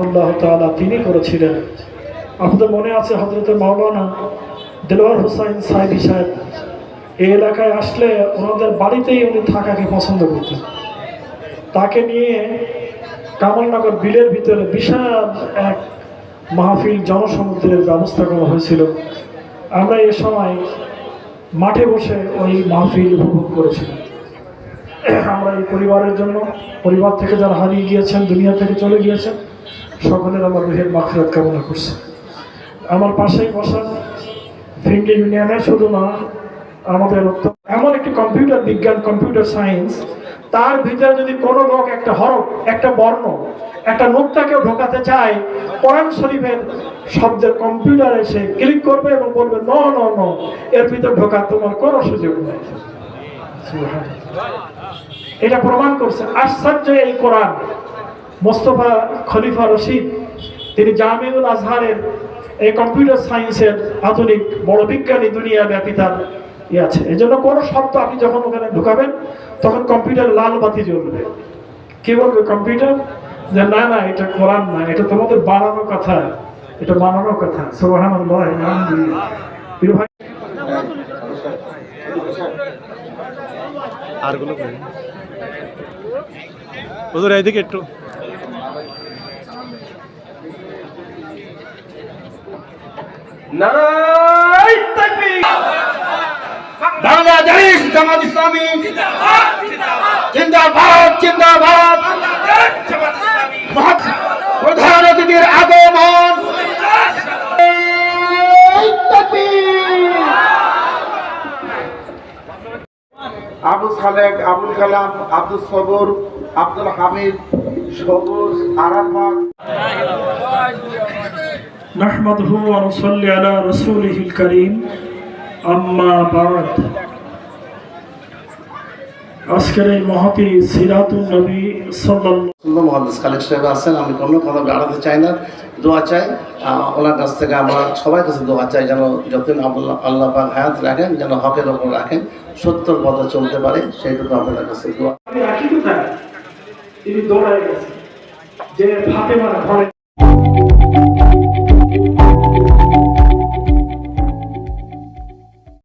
আল্লাহ তাআলা তিনি করেছিলেন। আপনাদের মনে আছে হজরত মাওলানা দেলোয়ার হুসাইন সাহেবী সাহেব? এই এলাকায় আসলে ওনাদের বাড়িতেই উনি থাকাকে পছন্দ করতেন। তাকে নিয়ে কামালনগর বিলের ভিতরে বিশাল এক মাহফিল জনসমুদ্রের ব্যবস্থা করা হয়েছিল। আমরা এ সময় মাঠে বসে ওই মাহফিল উপভোগ করেছিলাম। আমরা এই পরিবারের জন্য, পরিবার থেকে যারা হারিয়ে গিয়েছেন, দুনিয়া থেকে চলে গিয়েছেন সকলের আমার রুহের মাখরাত কামনা করছে। আমার পাশেই বসা ফিঙ্গি ইউনিয়নে শুধু না, আমাদের এমন একটি কম্পিউটার বিজ্ঞান, কম্পিউটার সায়েন্স, তার ভিতরে যদি কোনো লোক একটা হরফ, একটা বর্ণ, একটা নোটটাকেও ঢোকাতে চায়, কোরআন শরীফের শব্দের কম্পিউটারে সে ক্লিক করবে এবং বলবে, ন ন ন, এর ভিতর ঢোকার তোমার কোনো সুযোগ নেই। এটা প্রমাণ করছে, আশ্চর্য এই কোরআন। মোস্তফা খলিফা রশিদ, তিনি জামিউল আজহারের এই কম্পিউটার সায়েন্সের আধুনিক বড় বিজ্ঞানী দুনিয়া ব্যাপী তার ইয়ে আছে। এই জন্য কোনো শব্দ আপনি যখন ওখানে ঢুকাবেন, তখন কম্পিউটার লাল বাতি জ্বলবে। কে বলবে কম্পিউটার? যে না না, এটা কোরআন না, এটা তোমাদের বানানো কথা, এটা বানানো কথা। সোহান আরগুলো হুজুর, এইদিকে একটু। বাংলাদেশ জামাত ইসলামী। জিন্দাবাদ জিন্দাবাদ। প্রধান অতিথির আগমন। এই তাকবীর। আবু সালেক আবুল কালাম আব্দুল সবর, আব্দুল হামিদ, সবুজ, আরাফাত। نحمده ونصلي على رسوله الكريم أما بعد আজকের এই মহাতি সিরাতুল নবী সাল্লাল্লাহু সুন্দর মহাদিস খালেদ সাহেব আছেন আমি কোনো কথা বাড়াতে চাই না দোয়া চাই আহ, ওনার কাছ থেকে আমরা সবার কাছে দোয়া চাই যেন যতদিন আল্লাহ আল্লাহ পাক হায়াত রাখেন যেন হকের ওপর রাখেন সত্যর পথে চলতে পারে সেইটুকু আপনাদের কাছে দোয়া আমি রাখি কোথায় তিনি দৌড়ায় গেছেন যে ফাতেমার ঘরে